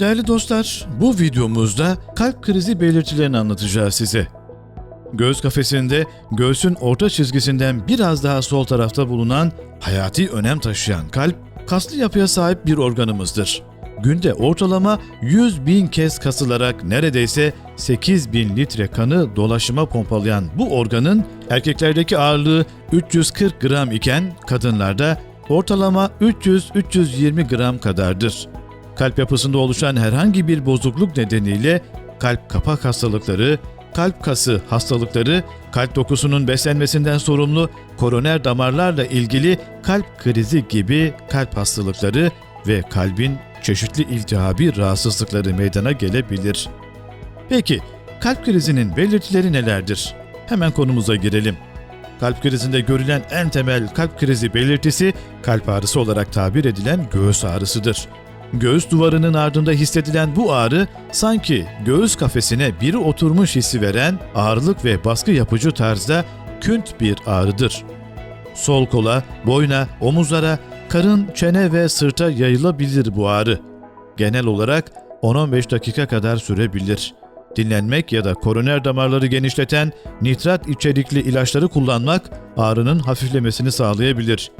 Değerli dostlar, bu videomuzda kalp krizi belirtilerini anlatacağız size. Göğüs kafesinde göğsün orta çizgisinden biraz daha sol tarafta bulunan hayati önem taşıyan kalp, kaslı yapıya sahip bir organımızdır. Günde ortalama 100 bin kez kasılarak neredeyse 8 bin litre kanı dolaşıma pompalayan bu organın erkeklerdeki ağırlığı 340 gram iken kadınlarda ortalama 300-320 gram kadardır. Kalp yapısında oluşan herhangi bir bozukluk nedeniyle kalp kapak hastalıkları, kalp kası hastalıkları, kalp dokusunun beslenmesinden sorumlu koroner damarlarla ilgili kalp krizi gibi kalp hastalıkları ve kalbin çeşitli iltihabi rahatsızlıkları meydana gelebilir. Peki, kalp krizinin belirtileri nelerdir? Hemen konumuza girelim. Kalp krizinde görülen en temel kalp krizi belirtisi kalp ağrısı olarak tabir edilen göğüs ağrısıdır. Göğüs duvarının ardında hissedilen bu ağrı sanki göğüs kafesine biri oturmuş hissi veren ağırlık ve baskı yapıcı tarzda künt bir ağrıdır. Sol kola, boyna, omuzlara, karın, çene ve sırta yayılabilir bu ağrı. Genel olarak 10-15 dakika kadar sürebilir. Dinlenmek ya da koroner damarları genişleten nitrat içerikli ilaçları kullanmak ağrının hafiflemesini sağlayabilir.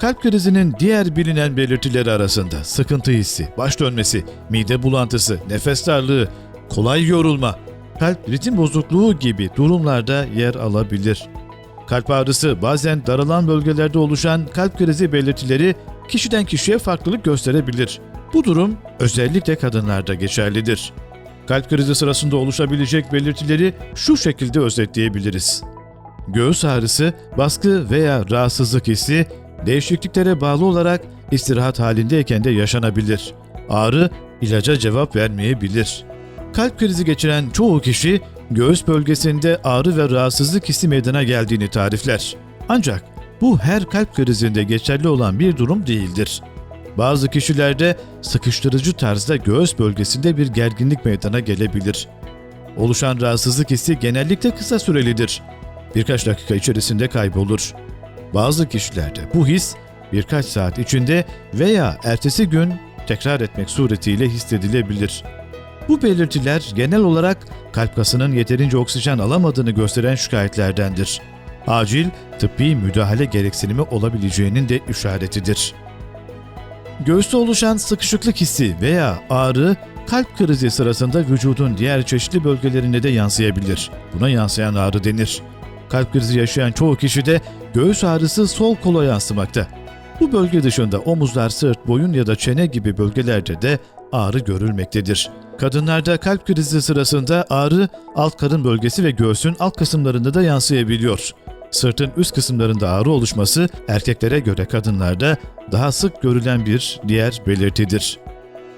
Kalp krizinin diğer bilinen belirtileri arasında sıkıntı hissi, baş dönmesi, mide bulantısı, nefes darlığı, kolay yorulma, kalp ritim bozukluğu gibi durumlarda yer alabilir. Kalp ağrısı bazen daralan bölgelerde oluşan kalp krizi belirtileri kişiden kişiye farklılık gösterebilir. Bu durum özellikle kadınlarda geçerlidir. Kalp krizi sırasında oluşabilecek belirtileri şu şekilde özetleyebiliriz. Göğüs ağrısı, baskı veya rahatsızlık hissi değişikliklere bağlı olarak istirahat halindeyken de yaşanabilir. Ağrı ilaca cevap vermeyebilir. Kalp krizi geçiren çoğu kişi göğüs bölgesinde ağrı ve rahatsızlık hissi meydana geldiğini tarifler. Ancak bu her kalp krizinde geçerli olan bir durum değildir. Bazı kişilerde sıkıştırıcı tarzda göğüs bölgesinde bir gerginlik meydana gelebilir. Oluşan rahatsızlık hissi genellikle kısa sürelidir. Birkaç dakika içerisinde kaybolur. Bazı kişilerde bu his birkaç saat içinde veya ertesi gün tekrar etmek suretiyle hissedilebilir. Bu belirtiler genel olarak kalp kasının yeterince oksijen alamadığını gösteren şikayetlerdendir. Acil tıbbi müdahale gereksinimi olabileceğinin de işaretidir. Göğüste oluşan sıkışıklık hissi veya ağrı kalp krizi sırasında vücudun diğer çeşitli bölgelerine de yansıyabilir. Buna yansıyan ağrı denir. Kalp krizi yaşayan çoğu kişide göğüs ağrısı sol kola yansımakta. Bu bölge dışında omuzlar, sırt, boyun ya da çene gibi bölgelerde de ağrı görülmektedir. Kadınlarda kalp krizi sırasında ağrı alt karın bölgesi ve göğsün alt kısımlarında da yansıyabiliyor. Sırtın üst kısımlarında ağrı oluşması erkeklere göre kadınlarda daha sık görülen bir diğer belirtidir.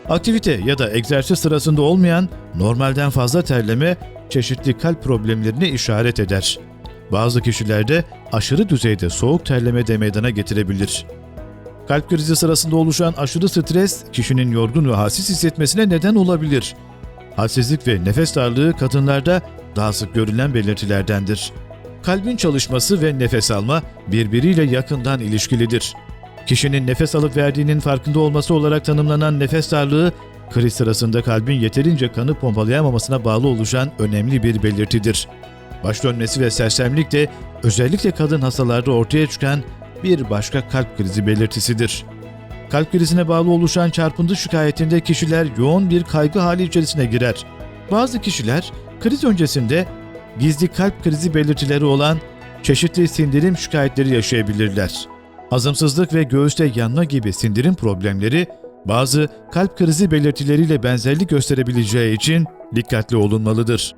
Aktivite ya da egzersiz sırasında olmayan normalden fazla terleme çeşitli kalp problemlerine işaret eder. Bazı kişilerde aşırı düzeyde soğuk terleme de meydana getirebilir. Kalp krizi sırasında oluşan aşırı stres kişinin yorgun ve halsiz hissetmesine neden olabilir. Halsizlik ve nefes darlığı kadınlarda daha sık görülen belirtilerdendir. Kalbin çalışması ve nefes alma birbiriyle yakından ilişkilidir. Kişinin nefes alıp verdiğinin farkında olması olarak tanımlanan nefes darlığı, kriz sırasında kalbin yeterince kanı pompalayamamasına bağlı oluşan önemli bir belirtidir. Baş dönmesi ve sersemlik de özellikle kadın hastalarda ortaya çıkan bir başka kalp krizi belirtisidir. Kalp krizine bağlı oluşan çarpıntı şikayetinde kişiler yoğun bir kaygı hali içerisine girer. Bazı kişiler kriz öncesinde gizli kalp krizi belirtileri olan çeşitli sindirim şikayetleri yaşayabilirler. Hazımsızlık ve göğüste yanma gibi sindirim problemleri bazı kalp krizi belirtileriyle benzerlik gösterebileceği için dikkatli olunmalıdır.